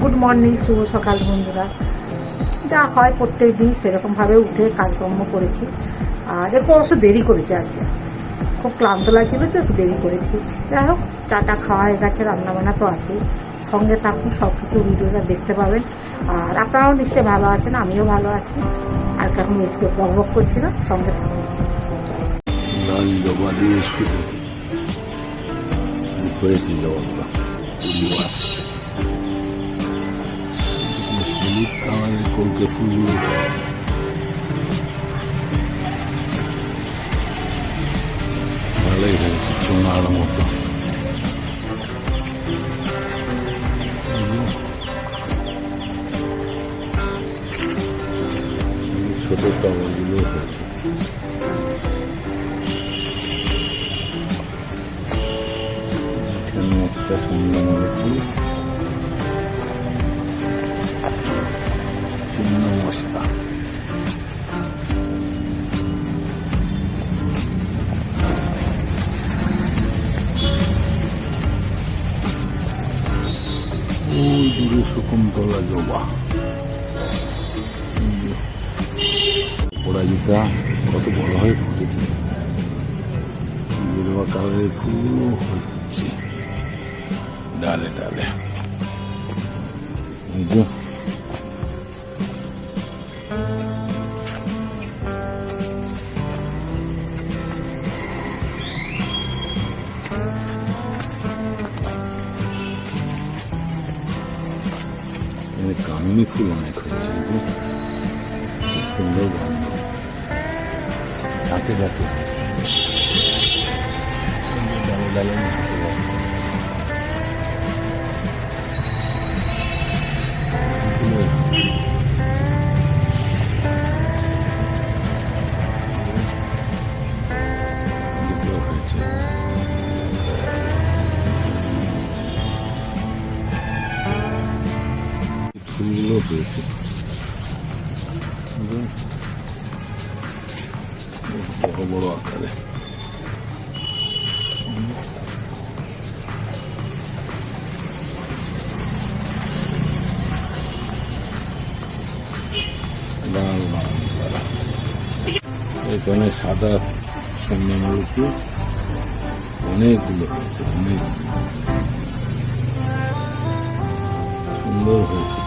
Good morning, শুভ সকাল বন্ধুরা। যা হয় প্রত্যেক দিন সেরকমভাবে উঠে কাজকর্ম করেছি। আর একটু অবশ্য দেরি করেছি আজকে। খুব ক্লান্ত লাগছিল তো, একটু দেরি করেছি। যাই হোক চাটা খাওয়া হয়ে গেছে রান্নাবান্না তো আছেই। সঙ্গে থাকুন সব কিছু ভিডিওটা দেখতে পাবেন। আর আপনারাও নিশ্চয়ই ভালো আছেন, আমিও ভালো আছি। আর বেশি বক বক করছি না, সঙ্গে থাকুন। লাল ফুলও আসছে হলুদ কালারের কলকে ফুলগুলো ভালোই হয়েছে, সোনার মতো। ছোট কাগজগুলো হয়েছে। এখানে একটা সুন্দর মস্তা ওই দূরে শকুন্তলা জবা কত বড় হয়ে ফুটেছে হচ্ছে ডালে ডালে কামিনী ফুল অনেক হয়েছে খুব সুন্দর গন্ধ ধাপে ধাপে এবং বড় বড় আকারে। লাল লাল সাদা। এখানে সাদা চন্দনমূর্তি অনেকগুলো হয়েছে অনেক। সুন্দর হয়েছে।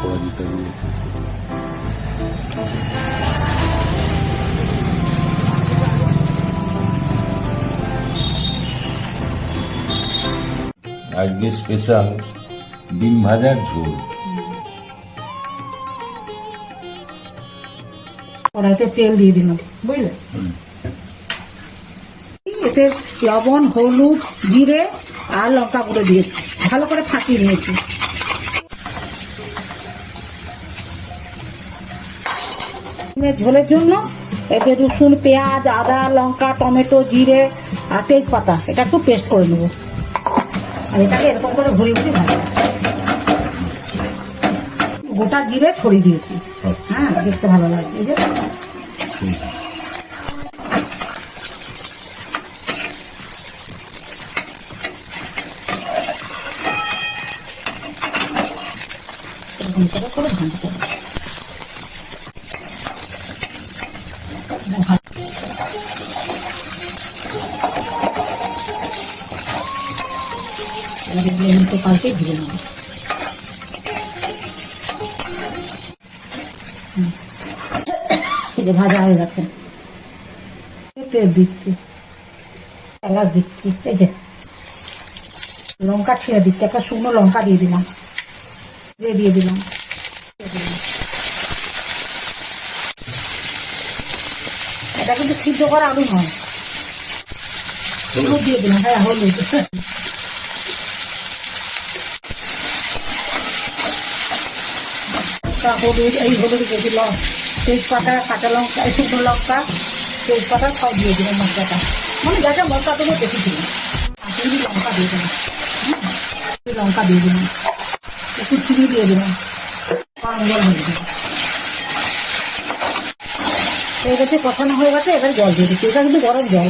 অপরাজিতা গুলো আজকে স্পেশাল ডিম ভাজার ঝোল। কড়াইতে তেল দিয়ে দিলাম বুঝলে? এতে লবণ হলুদ জিরে আর লঙ্কা গুঁড়ো দিয়েছি। ভালো করে ফাটিয়ে নিয়েছি। ডিমের ঝোলের জন্য। এতে রসুন পেঁয়াজ আদা লঙ্কা টমেটো জিরে আর তেজপাতা। এটা একটু পেস্ট করে নেব। আর এটাকে এরকম করে ঘুরিয়ে ঘুরিয়ে ভাজা গোটা জিরে ছড়িয়ে দিয়েছি। হ্যাঁ দেখতে ভালো এই যে। এরকম করে করে ভাজতে এবার উল্টো পাল্টে ভেজে নেব। এই যে ভাজা হয়ে গেছে। তেল দিচ্ছি। এলাচ দিচ্ছি। এই যে, লঙ্কা ছিঁড়ে দিচ্ছি। একটা শুকনো লঙ্কা দিয়ে দিলাম। দিয়ে দিলাম দিয়ে দিলাম। এটা কিন্তু সিদ্ধ করা আলু নয়। হলুদ দিয়ে দিলাম হ্যাঁ হলুদ। হলুদ, এই হলুদ দিয়ে দিলাম। তেজপাতা, কাঁচা লঙ্কা শুকনো লঙ্কা, তেজপাতা সব দিয়ে দিলাম মশলাটা। মানে যা যা মশলা দেবো দেখে দিলাম আর লঙ্কা দিয়ে দিলাম লঙ্কা দিয়ে দিলাম। একটু চিনি দিয়ে দিলাম। গরম হয়ে দিলাম হয়ে গেছে কষানো হয়ে গেছে, এবার জল দিয়ে দিচ্ছি। এটা কিন্তু গরম জল।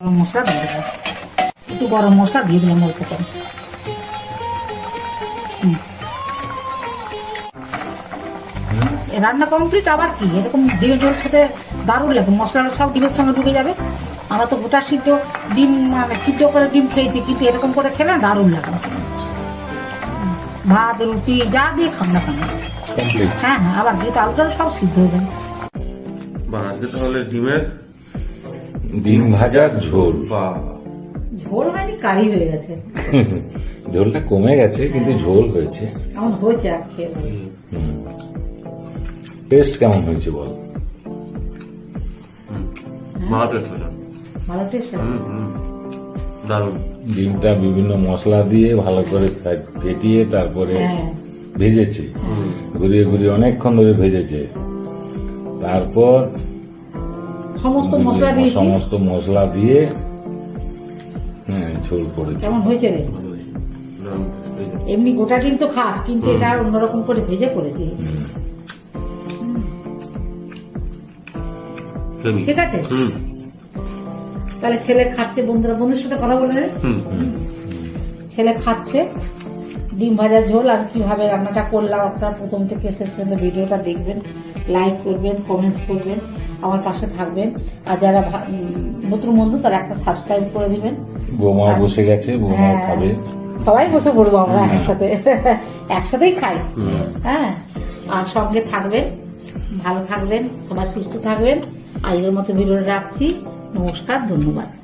গরম মশলা দিয়ে দেবো। একটু গরম মশলা দিয়ে দিলাম অল্প করে। রান্না কমপ্লিট আবার কি? এরকম ডিমের ঝোল খেতে দারুণ লাগে। মশলাটা সব ডিমের সঙ্গে ঢুকে যাবে। আমরা তো গোটা সিদ্ধ ডিম মানে সিদ্ধ করে ডিম খেয়েছি, কিন্তু এরকম করে খেলে দারুণ লাগে। ভাত, রুটি, যা দিয়ে খান না খান কমপ্লিট হ্যাঁ হ্যাঁ আবার দিয়ে আলুটা সব সিদ্ধ হয়ে যাবে। বা আজকে তাহলে ডিমের ডিম ভাজার ঝোল। বা ঝোল হয়নি কারি হয়ে গেছে। ঝোলটা কমে গেছে কিন্তু ঝোল হয়েছে। এমন হয়েছে আর খেয়ে টেস্ট কেমন হয়েছে বল? ভালো টেস্ট হয়েছে। ভালো টেস্ট হুম হুম। দারুণ। ডিমটা বিভিন্ন মশলা দিয়ে ভালো করে ফেটিয়ে তারপরে হ্যাঁ। ভেজেছে। ঘুরিয়ে ঘুরিয়ে অনেকক্ষণ ধরে ভেজেছে। তারপর সমস্ত মশলা দিয়েছি। সমস্ত মশলা দিয়ে হ্যাঁ ঝোল করেছে। কেমন হয়েছে রে। এমনি গোটা ডিম তো খাস কিন্তু এটা অন্যরকম করে ভেজে করেছি। ঠিক আছে? তাহলে ছেলে খাচ্ছে বন্ধুরা বন্ধুর সাথে কথা বলে। ছেলে খাচ্ছে। ডিম ভাজা ঝোল আর কীভাবে রান্নাটা করলাম আপনারা প্রথম থেকে শেষ পর্যন্ত ভিডিওটা দেখবেন লাইক করবেন কমেন্টস করবেন আমার পাশে থাকবেন। আর যারা নতুন বন্ধু তারা একটা সাবস্ক্রাইব করে দিবেন। বৌমা বসে গেছে বৌমা হ্যাঁ। খাবে। সবাই বসে পড়ব আমরা একসাথে। একসাথেই খাই। হ্যাঁ আর সঙ্গে থাকবেন ভালো থাকবেন সবাই সুস্থ থাকবেন। আজকের মতো ভিডিওটা রাখছি। নমস্কার ধন্যবাদ।